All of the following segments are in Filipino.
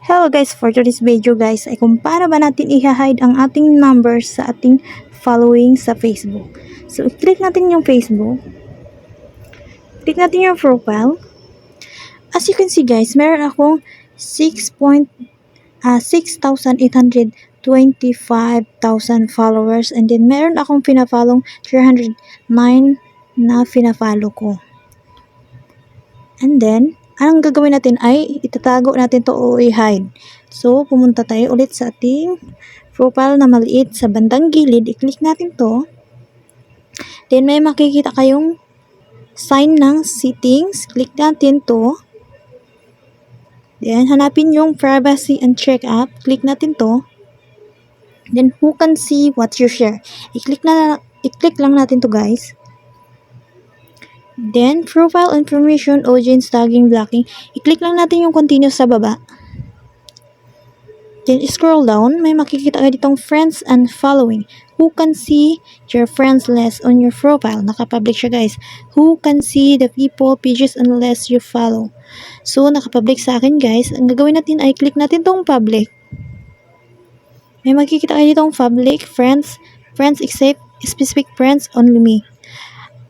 Hello guys, for today's video guys ay kung paano ba natin i-hide ang ating numbers sa ating following sa Facebook. So, i-click natin yung Facebook. Click natin yung profile. As you can see guys, meron akong 6. ah 6,825,000 followers and then meron akong pinafollow 309 na pinafollow ko. And then, anong gagawin natin ay itatago natin to o i-hide. So, pumunta tayo ulit sa ating profile na maliit sa bandang gilid. I-click natin to. Then, may makikita kayong sign ng settings. Click natin to. Then, hanapin yung privacy and check up. Click natin to. Then, who can see what you share? I-click na i-click lang natin to guys. Then, profile information, audience tagging, blocking. I-click lang natin yung continuous sa baba. Then, scroll down. May makikita kayo ditong friends and following. Who can see your friends list on your profile? Nakapublic siya, guys. Who can see the people, pages, unless you follow? So, nakapublic sa akin, guys. Ang gagawin natin ay click natin tong public. May makikita kayo ditong public, friends, friends except specific friends, only me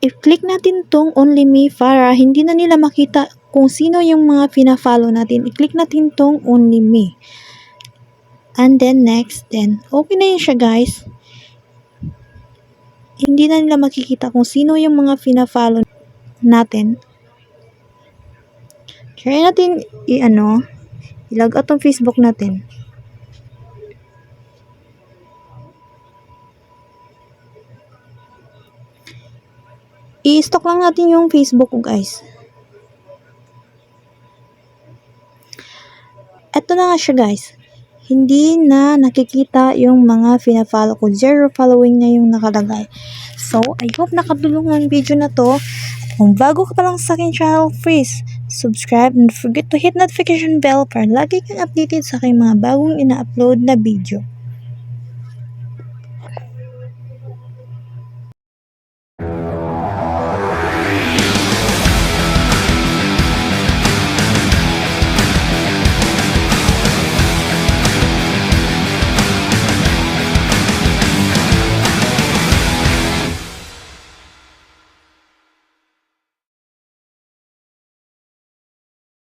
i-click natin tong only me para hindi na nila makita kung sino yung mga pina-follow natin. I-click natin tong only me. And then next, then okay na yun siya guys. Hindi na nila makikita kung sino yung mga pina-follow natin. Try natin i-ano, i-log out Facebook natin. I-stock lang natin yung Facebook ko guys. Eto na nga siya guys. Hindi na nakikita yung mga fina-follow ko. Zero following na yung nakalagay. So, I hope nakatulong ang video na to. Kung bago ka pa lang sa aking channel, please subscribe and forget to hit notification bell para lagi kang updated sa aking mga bagong ina-upload na video.